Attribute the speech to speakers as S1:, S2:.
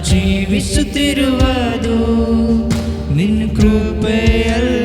S1: జీవిస్తు తిరువదు నిన్ను కృపయల్